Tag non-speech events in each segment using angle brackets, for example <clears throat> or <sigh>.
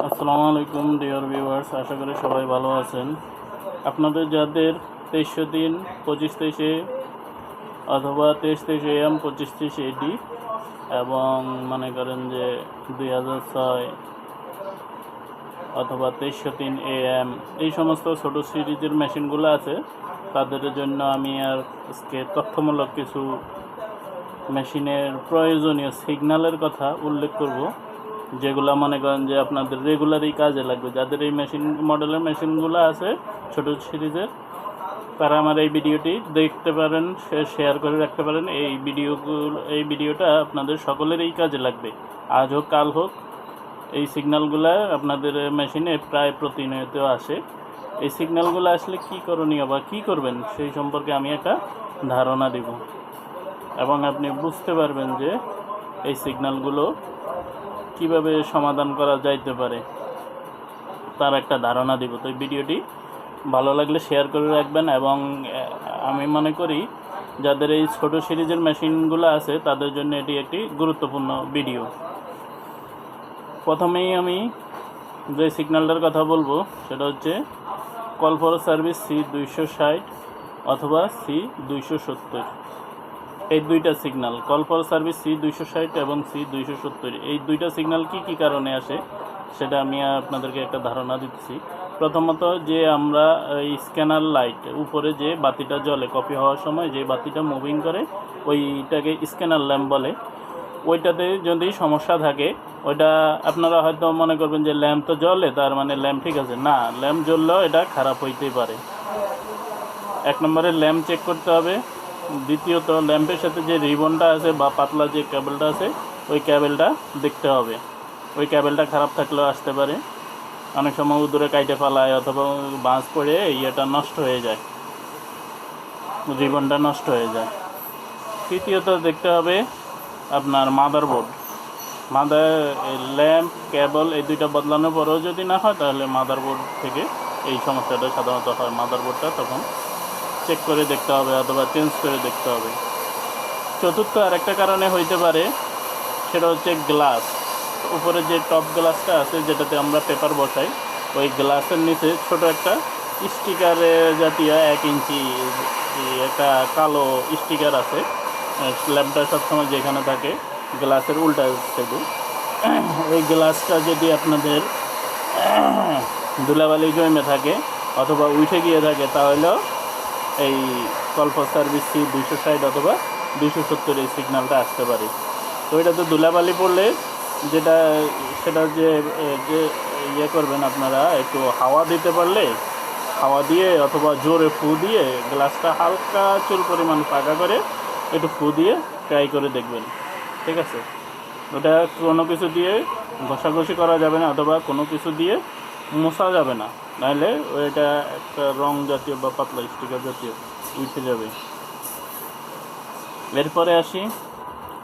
আসসালামু আলাইকুম dear viewers আশা করি সবাই ভালো আছেন। আপনাদের যাদের তেইশশো দিন, পঁচিশ তেইশে অথবা তেইশ তেইশে এম, পঁচিশ তেইশে এডি এবং মনে করেন যে দুই হাজার ছয় অথবা তেইশশো তিন এ এম এই সমস্ত ছোট সিরিজের মেশিনগুলো আছে, তাদের জন্য আমি আর আজকে তথ্যমূলক কিছু মেশিনের প্রয়োজনীয় সিগন্যালের কথা উল্লেখ করব। যেগুলো মনে করেন যে আপনাদের রেগুলারই কাজে লাগবে। যাদের এই মেশিন মডেলের মেশিনগুলো আছে, ছোট সিরিজের, তারা আমার এই ভিডিওটি দেখতে পারেন শেয়ার করে রাখতে পারেন। এই ভিডিওগুলো এই ভিডিওটা আপনাদের সকলেরই কাজে লাগবে। আজ হোক, কাল হোক, এই সিগন্যালগুলো আপনাদের মেশিনে প্রায় প্রতিনিয়ত আসে। এই সিগন্যালগুলো আসলে কি করণীয় বা কি করবেন, সেই সম্পর্কে আমি একটা ধারণা দিব। এবং আপনি বুঝতে পারবেন যে এই সিগন্যালগুলো কীভাবে সমাধান করা যাইতে পারে, তার একটা ধারণা দিব। তো ভিডিওটি ভালো লাগলে শেয়ার করে রাখবেন এবং আমি মনে করি যাদের এই ছোট সিরিজের মেশিনগুলো আছে, তাদের জন্য এটি একটি গুরুত্বপূর্ণ ভিডিও প্রথমেই আমি যে সিগন্যালটার কথা বলব, সেটা হচ্ছে কল ফর সার্ভিস সি দুইশো ষাট অথবা সি দুইশো সত্তর। এই দুইটা signal call for service C দুইশো ষাট এবং সি দুইশো সত্তর। এই দুইটা সিগন্যাল কি কি কারণে আসে, সেটা আমি আপনাদেরকে একটা ধারণা দিচ্ছি প্রথমত যে আমরা এই স্ক্যানার লাইট উপরে যে বাতিটা জ্বলে কপি হওয়ার সময় যে বাতিটা মুভিং করে, ওইটাকে স্ক্যানার ল্যাম্প বলে। ওইটাতে যদি সমস্যা থাকে, ওইটা আপনারা হয়তো মনে করবেন যে ল্যাম্প তো জ্বলে, তার মানে ল্যাম্প ঠিক আছে। না ল্যাম্প জ্বললেও এটা খারাপ হইতেই পারে। এক নম্বরে ল্যাম্প চেক করতে হবে। দ্বিতীয়ত, ল্যাম্পের সাথে যে রিবনটা আছে বা পাতলা যে ক্যাবেলটা আছে, ওই ক্যাবেলটা দেখতে হবে। ওই ক্যাবেলটা খারাপ থাকলেও আসতে পারে। অনেক সময় উদূরে কাইটে ফেলায় অথবা বাঁশ পড়ে ইয়েটা নষ্ট হয়ে যায়। রিবনটা নষ্ট হয়ে যায়। তৃতীয়ত দেখতে হবে আপনার মাদারবোর্ড। মাদার, ল্যাম্প কেবল এই দুইটা বদলানোর পরেও যদি না হয়, তাহলে মাদারবোর্ড থেকে এই সমস্যাটা সাধারণত হয়। মাদারবোর্ডটা তখন চেক করে দেখতে হবে অথবা চেঞ্জ করে দেখতে হবে। চতুর্থ আরেকটা কারণে হইতে পারে, সেটা হচ্ছে গ্লাস উপরে যে টপ গ্লাসটা আছে, যেটাতে আমরা পেপার বসাই, ওই গ্লাসের নিচে ছোট একটা স্টিকার জাতীয় এক ইঞ্চি একটা কালো স্টিকার আছে, ল্যাম্পটা সবসময় যেখানে থাকে গ্লাসের উল্টা সাইডে। ওই গ্লাসটা যদি আপনাদের ধুলাবালি জমে থাকে অথবা উঠে গিয়ে থাকে, তাহলেও এই কল্প সার্ভিস সি দুইশো ষাট অথবা দুইশো সত্তর এই সিগন্যালটা আসতে পারে। তো এটা তো ধুলাবালি পড়লে যেটা সেটা যে যে ইয়ে করবেন আপনারা, একটু হাওয়া দিতে পারলে, হাওয়া দিয়ে অথবা জোরে ফু দিয়ে গ্লাসটা হালকা চুল পরিমাণ পাকা করে একটু ফু দিয়ে ট্রাই করে দেখবেন। ঠিক আছে? ওটা কোনো কিছু দিয়ে ঘষাঘষি করা যাবে না, অথবা কোনো কিছু দিয়ে মোছা যাবে না। নাহলে ওইটা একটা রং জাতীয় বা পাতলা স্টিকার জাতীয়, উঠে যাবে। এরপরে আসি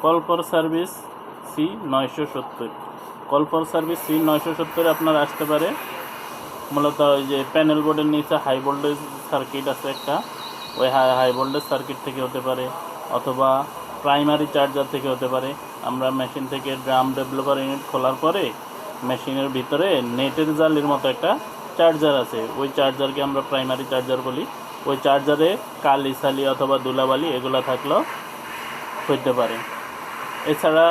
কল ফর সার্ভিস সি নয়শো সত্তর। কল ফর সার্ভিস সি নয়শো সত্তর আপনার আসতে পারে। মূলত ওই যে প্যানেল বোর্ডের নিচে হাই ভোল্টেজ সার্কিট আছে একটা, ওই হাই হাই ভোল্টেজ সার্কিট থেকে হতে পারে, অথবা প্রাইমারি চার্জার থেকে হতে পারে। আমরা মেশিন থেকে ড্রাম ডেভেলপার ইউনিট খোলার পরে, মেশিনের ভিতরে নেটের জালির মতো একটা চার্জার আছে। ওই চার্জারকে আমরা প্রাইমারি চার্জার বলি। ওই চার্জারে কালি সালি অথবা দুলাবালি এগুলো থাকলেও হইতে পারে। এছাড়া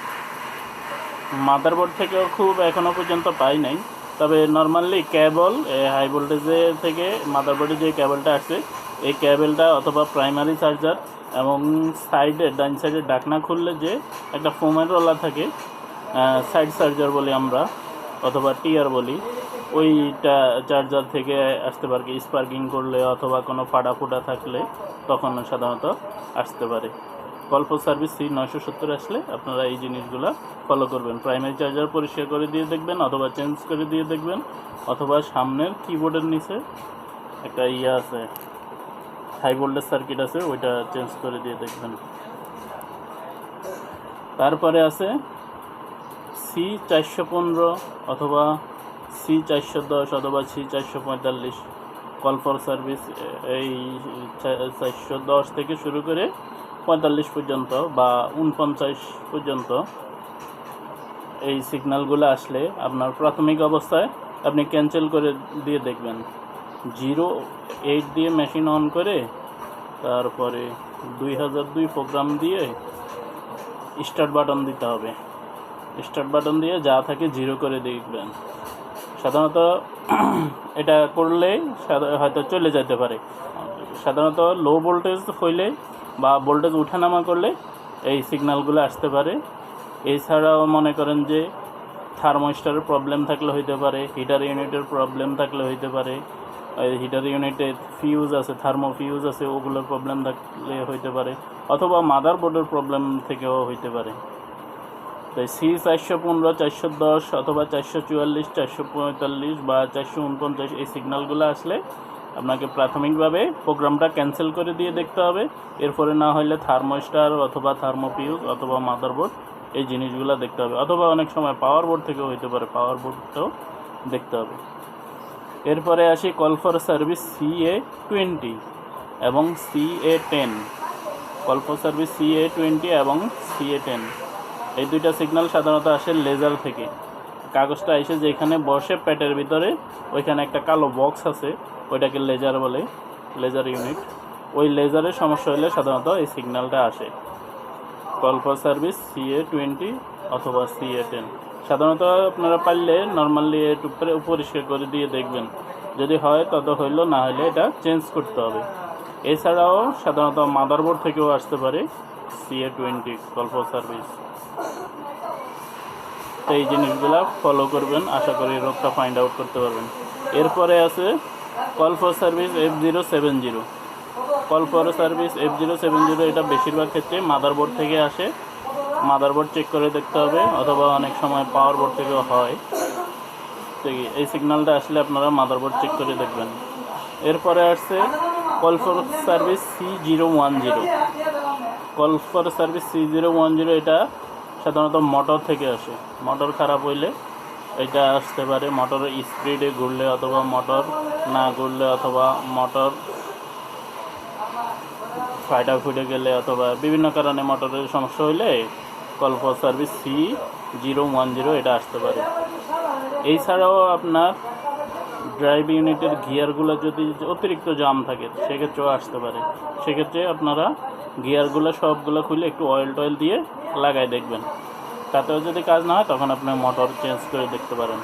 <clears throat> মাদারবোর্ড থেকেও খুব এখনও পর্যন্ত পাই নাই। তবে নর্মালি কেবল হাই ভোল্টেজে থেকে মাদারবোর্ডে যে কেবলটা আছে এই কেবলটা অথবা প্রাইমারি চার্জার এবং সাইডে ডান সাইডে ডাকনা খুললে যে একটা ফোমের রোলার থাকে সাইড চার্জার বলি আমরা, অথবা টিয়ার বলি ওইটা চার্জার থেকে আসতে পারে স্পার্কিং করলে অথবা কোনো ফাটা ফুটা থাকলে তখন সাধারণত আসতে পারে। গল্প সার্ভিস সি নয়শো সত্তর আসলে আপনারা এই জিনিসগুলো ফলো করবেন। প্রাইমারি চার্জার পরিষ্কার করে দিয়ে দেখবেন অথবা চেঞ্জ করে দিয়ে দেখবেন অথবা সামনের কিবোর্ডের নিচে একটা ইয়ে আছে হাই ভোল্টেজ সার্কিট আছে, ওইটা চেঞ্জ করে দিয়ে দেখবেন। তারপরে আছে সি চারশো পনেরো অথবা সি চারশো দশ অথবা সি চারশো পঁয়তাল্লিশ কল ফর সার্ভিস এই চারশো দশ থেকে শুরু করে পঁয়তাল্লিশ পর্যন্ত বা উনপঞ্চাশ পর্যন্ত এই সিগন্যালগুলো আসলে আপনার প্রাথমিক অবস্থায় আপনি ক্যান্সেল করে দিয়ে দেখবেন। জিরো এইট দিয়ে মেশিন অন করে তারপরে দুই হাজার দুই প্রোগ্রাম দিয়ে স্টার্ট বাটন দিতে হবে। স্টার্ট বাটন দিয়ে যা থাকে জিরো করে দেখবেন। সাধারণত এটা করলে হয়তো চলে যেতে পারে। সাধারণত লো ভোল্টেজ হইলে বা ভোল্টেজ উঠানামা করলে এই সিগন্যালগুলো আসতে পারে। এছাড়াও মনে করেন যে থার্মোস্টারের প্রবলেম থাকলে হইতে পারে হিটার ইউনিটের প্রবলেম থাকলে হইতে পারে হিটার ইউনিটে ফিউজ আছে থার্মো ফিউজ আছে, ওগুলোর প্রবলেম থাকলে হইতে পারে, অথবা মাদার বোর্ডের প্রবলেম থেকেও হইতে পারে। তাই সি চারশো পনেরো, চারশো দশ অথবা চারশো চুয়াল্লিশ, চারশো পঁয়তাল্লিশ বা চারশো উনপঞ্চাশ এই সিগন্যালগুলো আসলে আপনাকে প্রাথমিকভাবে প্রোগ্রামটা ক্যান্সেল করে দিয়ে দেখতে হবে। এরপরে না হলে থার্মোস্টার অথবা থার্মোপিউজ অথবা মাদারবোর্ড এই জিনিসগুলো দেখতে হবে। অথবা অনেক সময় পাওয়ার বোর্ড থেকেও হইতে পারে পাওয়ার বোর্ডটাও দেখতে হবে। এরপরে আসি call for service C A twenty এবং C A ten call for service C A twenty এবং সি এ টেন এই দুইটা সিগন্যাল সাধারণত আসে লেজার থেকে। কাগজটা এসে যেখানে বসে প্যাটের ভিতরে, ওইখানে একটা কালো বক্স আছে, ওইটাকে লেজার বলে লেজার ইউনিট ওই লেজারের সমস্যা হলে সাধারণত এই সিগন্যালটা আসে। Call for service C A twenty অথবা সি এ টেন সাধারণত আপনারা পারলে নর্মালি একটু পরি- পরিষ্কার করে দিয়ে দেখবেন। যদি হয় তত হইল, না হলে এটা চেঞ্জ করতে হবে। এছাড়াও সাধারণত মাদারবোর্ড থেকেও আসতে পারে C A twenty call for service তো এই জিনিসগুলো ফলো করবেন, আশা করি রোগটা ফাইন্ড আউট করতে পারবেন। এরপরে আছে call for service F zero seven zero call for service F zero seven zero এটা বেশিরভাগ ক্ষেত্রে মাদারবোর্ড থেকে আসে। মাদারবোর্ড চেক করে দেখতে হবে, অথবা অনেক সময় পাওয়ার বোর্ড থেকেও হয়। তো এই- সিগন্যালটা আসলে আপনারা মাদারবোর্ড চেক করে দেখবেন। এরপরে আসছে call for service C zero one zero call for service C zero one zero এটা সাধারণত মোটর থেকে আসে। মোটর খারাপ হইলে এটা আসতে পারে মোটরের স্পিডে ঘুরলে অথবা মোটর না ঘুরলে অথবা মোটর ফাইটা ফুটে গেলে অথবা বিভিন্ন কারণে মোটরের সমস্যা হইলে call for service C zero one zero এটা আসতে পারে। এছাড়াও আপনার ড্রাইভ ইউনিটের গিয়ারগুলো যদি অতিরিক্ত জাম থাকে, সেক্ষেত্রেও আসতে পারে। সেক্ষেত্রে আপনারা গিয়ারগুলো সবগুলো খুলে একটু অয়েল টয়েল দিয়ে লাগাই দেখবেন। তাতেও যদি কাজ না হয়, তখন আপনি মোটর চেঞ্জ করে দেখতে পারেন।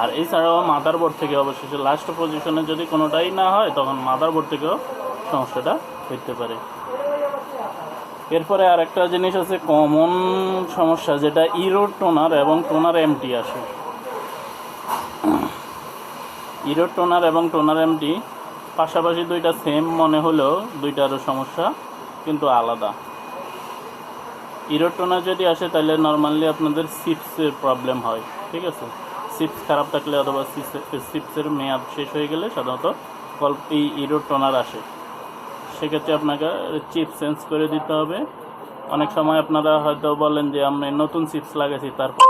আর এছাড়াও মাদারবোর্ড থেকে অবশেষে লাস্ট পজিশনে যদি কোনোটাই না হয়, তখন মাদারবোর্ড থেকেও সমস্যাটা হইতে পারে। এরপরে আরেকটা জিনিস আছে কমন সমস্যা, যেটা ইরো টোনার এবং টোনার এমটি আসে। ইরো টোনার এবং টোনার এমটি পাশাপাশি দুইটা সেম মনে হলেও দুইটারও সমস্যা, কিন্তু আলাদা। ইরো টোনার যদি আসে, তাহলে নর্মালি আপনাদের সিপসের প্রবলেম হয়, ঠিক আছে? সিপস খারাপ থাকলে অথবা সিপসের মেয়াদ শেষ হয়ে গেলে সাধারণত গল্প এই ইরো টোনার আসে। সেক্ষেত্রে আপনাকে চিপ চেঞ্জ করে দিতে হবে। অনেক সময় আপনারা হয়তো বলেন যে, আমি নতুন চিপস লাগাইছি, তারপর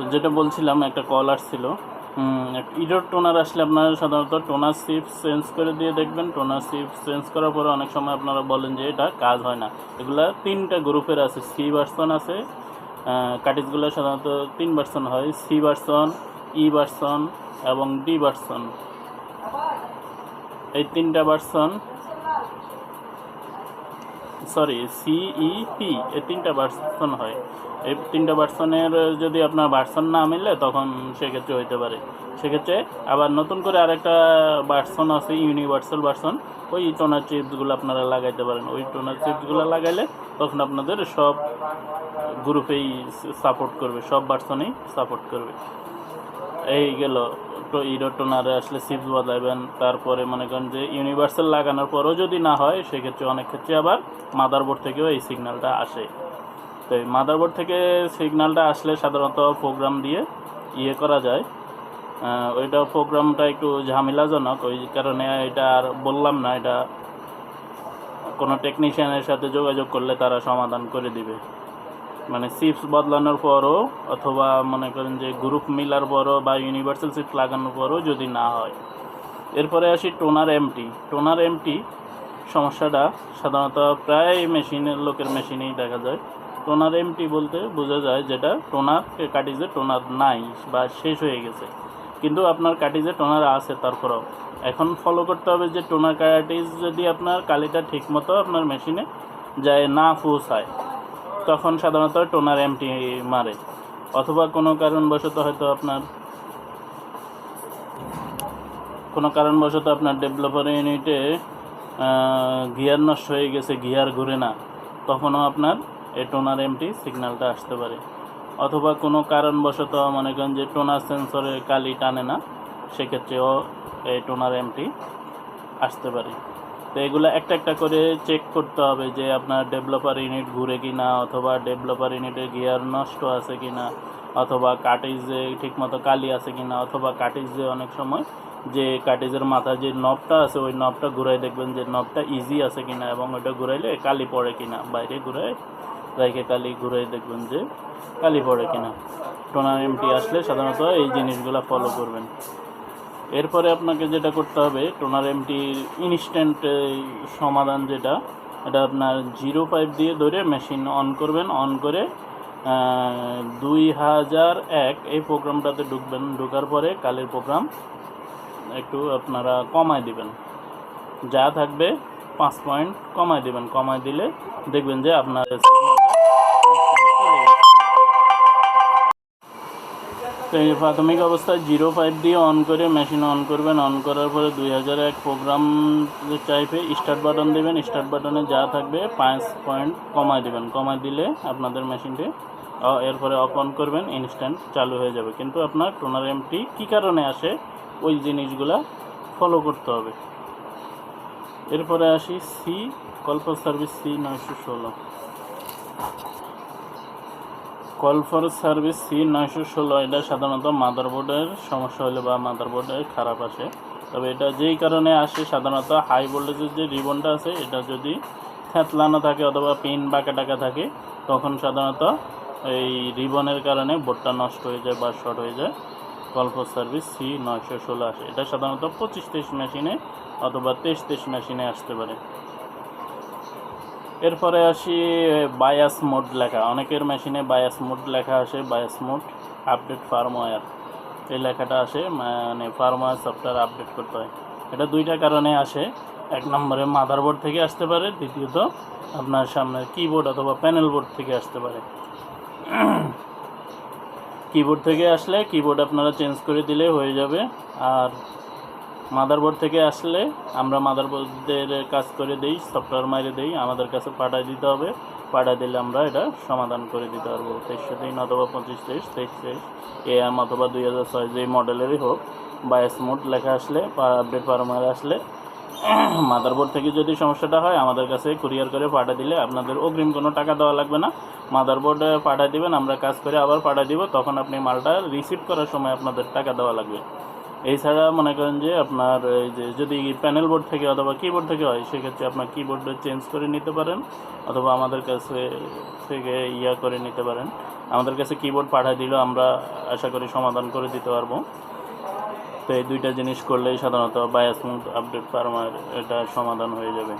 তো যেটা বলছিলাম, একটা কল আসছিল। ইডোর টোনার আসলে আপনারা সাধারণত টোনার চিপস চেঞ্জ করে দিয়ে দেখবেন। টোনার চিপস চেঞ্জ করার পরে অনেক সময় আপনারা বলেন যে, এটা কাজ হয় না। এগুলা তিনটা গ্রুপের আছে সি ভার্সন আছে কাটিজগুলো সাধারণত তিন ভার্সন হয় সি ভার্সন ই ভার্সন এবং ডি ভার্সন এই তিনটা ভার্সন সরি সিই পি এই তিনটা ভার্সন হয়। এই তিনটা ভার্সনের যদি আপনার ভার্সন না মিলে, তখন সেক্ষেত্রে হইতে পারে। সেক্ষেত্রে আবার নতুন করে আরেকটা ভার্সন আছে ইউনিভার্সাল ভার্সন ওই টোনার চিপসগুলো আপনারা লাগাইতে পারেন। ওই টোনার চিপসগুলো লাগাইলে তখন আপনাদের সব গ্রুপেই সাপোর্ট করবে, সব ভার্সনেই সাপোর্ট করবে। এই গেল। ইরো টোনারে আসলে চিপস বদলাবেন তারপরে মনে করেন যে ইউনিভার্সাল লাগানোর পরেও যদি না হয়, সেক্ষেত্রে অনেক ক্ষেত্রে আবার মাদারবোর্ড থেকেও এই সিগন্যালটা আসে। তো এই মাদারবোর্ড থেকে সিগন্যালটা আসলে সাধারণত প্রোগ্রাম দিয়ে ইয়ে করা যায়। ওইটা প্রোগ্রামটা একটু ঝামেলাজনক। ওই কারণে এটা আর বললাম না, এটা কোনো টেকনিশিয়ানের সাথে যোগাযোগ করলে তারা সমাধান করে দিবে। মানে চিপস বদলানোর পরও অথবা মনে করেন যে গ্রুপ মিলার পরও বা ইউনিভার্সাল চিপস লাগানোর পরও যদি না হয়। এরপরে আসি টোনার এমটি টোনার এমটি সমস্যাটা সাধারণত প্রায় মেশিনের লোকের মেশিনেই দেখা যায়। টোনার এমটি বলতে বোঝা যায় যেটা টোনার কাটিজে টোনার নাই বা শেষ হয়ে গেছে। কিন্তু আপনার কাটিজে টোনার আছে তারপরেও। এখন ফলো করতে হবে যে টোনার কাটিজ যদি আপনার কালিটা ঠিকমতো আপনার মেশিনে যায় না পৌঁছায় তখন সাধারণত টোনার এমটি মারে, অথবা কোনো কারণবশত হয়তো আপনার কোনো কারণবশত আপনার ডেভেলপার ইউনিটে গিয়ার নষ্ট হয়ে গেছে, গিয়ার ঘুরে না, তখনও আপনার এই টোনার এমটি সিগন্যালটা আসতে পারে। অথবা কোনো কারণবশত মনে করেন যে টোনার সেন্সরে কালি টানে না, সেক্ষেত্রেও এই টোনার এমটি আসতে পারে। তো এগুলো একটা একটা করে চেক করতে হবে যে আপনার ডেভেলপার ইউনিট ঘুরে কি না অথবা ডেভেলপার ইউনিটের গিয়ার নষ্ট আছে কি না অথবা কাটিজে ঠিকমতো কালি আছে কি না অথবা কাটিজে অনেক সময় যে কাটিজের মাথা যে নবটা আছে, ওই নবটা ঘুরাই দেখবেন যে নবটা ইজি আছে কিনা এবং ওইটা ঘুরাইলে কালি পড়ে কিনা। বাইরে ঘুরাই রাইকে কালি ঘুরাই দেখবেন যে কালি পড়ে কিনা। টোনার এমটি আসলে সাধারণত এই জিনিসগুলো ফলো করবেন। এরপরে আপনাকে যেটা করতে হবে, টোনার এমটির ইনস্ট্যান্ট সমাধান যেটা, এটা আপনার জিরো পাইপ দিয়ে ধরে মেশিন অন করবেন অন করে দুই হাজার এক, এই প্রোগ্রামটাতে ঢুকবেন, ঢোকার পরে কালের প্রোগ্রাম একটু আপনারা কমায় দিবেন। যা থাকবে পাঁচ পয়েন্ট কমায় দিবেন, কমায় দিলে দেখবেন যে আপনার প্রাথমিক অবস্থায় জিরো ফাইভ দিয়ে অন করে মেশিন অন করবেন। অন করার পরে দুই হাজার এক প্রোগ্রাম চাইবে স্টার্ট বাটন দেবেন। স্টার্ট বাটনে যা থাকবে পাঁচ পয়েন্ট কমায় দিবেন। কমায় দিলে আপনাদের মেশিনটি এরপরে অফ অন করবেন, ইনস্ট্যান্ট চালু হয়ে যাবে। কিন্তু আপনার টোনার এমটি কী কারণে আসে? ওই জিনিসগুলা ফলো করতে হবে। এরপরে আসি সি কল সার্ভিস সি নয়শো ষোলো। কল ফর সার্ভিস সি নয়শো ষোলো, এটা সাধারণত মাদারবোর্ডের সমস্যা হলে বা মাদারবোর্ডের খারাপ আসে। তবে এটা যেই কারণে আসে, সাধারণত হাই ভোল্টেজের যে রিবনটা আছে, এটা যদি থ্যাতলানো থাকে অথবা পিন বাঁকা টাকা থাকে, তখন সাধারণত এই রিবনের কারণে বোর্ডটা নষ্ট হয়ে যায় বা শর্ট হয়ে যায়। কল্প সার্ভিস সি নয়শো ষোলো আসে। এটা সাধারণত পঁচিশ তেইশ মেশিনে অথবা তেইশ তেইশ মেশিনে আসতে পারে। এরপরে আসি বায়াস মোড লেখা। অনেকের মেশিনে বায়াস মোড লেখা আসে বায়াস মোড আপডেট ফার্মওয়্যার এই লেখাটা আসে মানে ফার্মওয়্যার সফটওয়্যার আপডেট করতে হয়। এটা দুইটা কারণে আসে। এক নম্বরে মাদারবোর্ড থেকে আসতে পারে, দ্বিতীয়ত আপনার সামনের কিবোর্ড অথবা প্যানেল বোর্ড থেকে আসতে পারে। <clears throat> কিবোর্ড থেকে আসলে কিবোর্ড আপনারা চেঞ্জ করে দিলে হয়ে যাবে। আর মাদারবোর্ড থেকে আসলে আমরা মাদারবোর্ডের কাজ করে দেই সফটওয়্যার মাইরে দেই, আমাদের কাছে পাঠায় দিতে হবে। পাঠায় দিলে আমরা এটা সমাধান করে দিতে পারব। তেইশশো তিন অথবা পঁচিশ তেইশ তেইশ তেইশ, এএম অথবা দুই হাজার ছয় যেই মডেলেরই হোক, বায়াস মোড লেখা আসলে আপডেট পারমার আসলে। মাদারবোর্ড থেকে যদি সমস্যাটা হয়, আমাদের কাছে কুরিয়ার করে পাঠিয়ে দিলে আপনাদের অগ্রিম কোনো টাকা দেওয়া লাগবে না। মাদারবোর্ডে পাঠিয়ে দিবেন, আমরা কাজ করে আবার পাঠিয়ে দিব, তখন আপনি মালটা রিসিভ করার সময় আপনাদের টাকা দেওয়া লাগবে। এছাড়া মনে করেন যে আপনার এই যে যদি প্যানেল বোর্ড থেকে অথবা কিবোর্ড থেকে হয়, সেক্ষেত্রে আপনার কিবোর্ড চেঞ্জ করে নিতে পারেন অথবা আমাদের কাছে থেকে ইয়া করে নিতে পারেন। আমাদের কাছে কিবোর্ড পাঠিয়ে দিলেও আমরা আশা করি সমাধান করে দিতে পারব। তো এই দুইটা জিনিস করলেই সাধারণত বায়াসমুথ আপডেট ফার্মার এটা সমাধান হয়ে যাবে।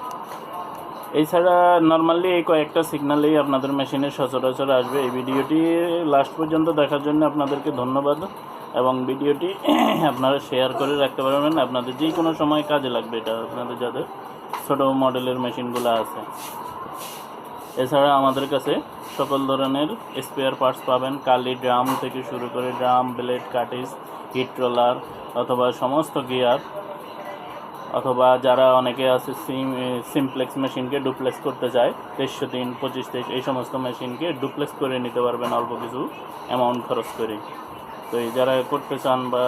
এছাড়া নর্মালি এই কয়েকটা সিগনালেই আপনাদের মেশিনে সচরাচর আসবে। এই ভিডিওটি লাস্ট পর্যন্ত দেখার জন্য আপনাদেরকে ধন্যবাদ। এবং ভিডিওটি <clears throat> আপনারা শেয়ার করে রাখতে পারবেন। আপনাদের যে কোনো সময় কাজে লাগবে এটা, আপনাদের যাদের ছোটো মডেলের মেশিনগুলো আছে। এছাড়া আমাদের কাছে সকল ধরনের স্পেয়ার পার্টস পাবেন। কালি ড্রাম থেকে শুরু করে ড্রাম, ব্লেড, কাটিস হিট রোলার অথবা সমস্ত গিয়ার অথবা যারা অনেকে আছে সিম সিমপ্লেক্স মেশিনকে ডুপ্লেক্স করতে চায় তেইশশো তিন, পঁচিশ, তেইশ, এই সমস্ত মেশিনকে ডুপ্লেক্স করে নিতে পারবেন অল্প কিছু অ্যামাউন্ট খরচ করে তো এই যারা করতে চান বা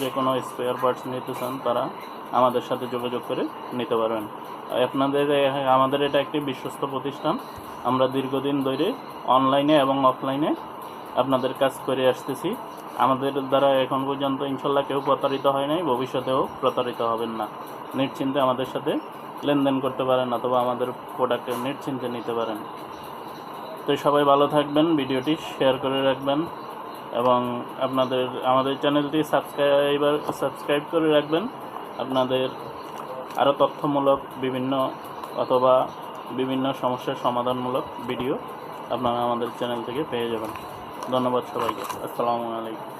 যে কোনো স্পেয়ার পার্টস নিতে চান, তারা আমাদের সাথে যোগাযোগ করে নিতে পারবেন। আপনাদের আমাদের এটা একটি বিশ্বস্ত প্রতিষ্ঠান। আমরা দীর্ঘদিন ধরে অনলাইনে এবং অফলাইনে আপনাদের কাজ করে আসতেছি। আমাদের দ্বারা এখন পর্যন্ত ইনশাল্লাহ কেউ প্রতারিত হয় নাই, ভবিষ্যতেও প্রতারিত হবেন না। নিশ্চিন্তে আমাদের সাথে লেনদেন করতে পারেন অথবা আমাদের প্রোডাক্ট নিশ্চিন্তে নিতে পারেন। তো সবাই ভালো থাকবেন, ভিডিওটি শেয়ার করে রাখবেন। এবং আপনাদের, আমাদের চ্যানেলটি সাবস্ক্রাইবার, সাবস্ক্রাইব করে রাখবেন। আপনাদের আরও তথ্যমূলক বিভিন্ন অথবা বিভিন্ন সমস্যার সমাধানমূলক ভিডিও আপনারা আমাদের চ্যানেল থেকে পেয়ে যাবেন। ধন্যবাদ সবাইকে। আসসালামু আলাইকুম।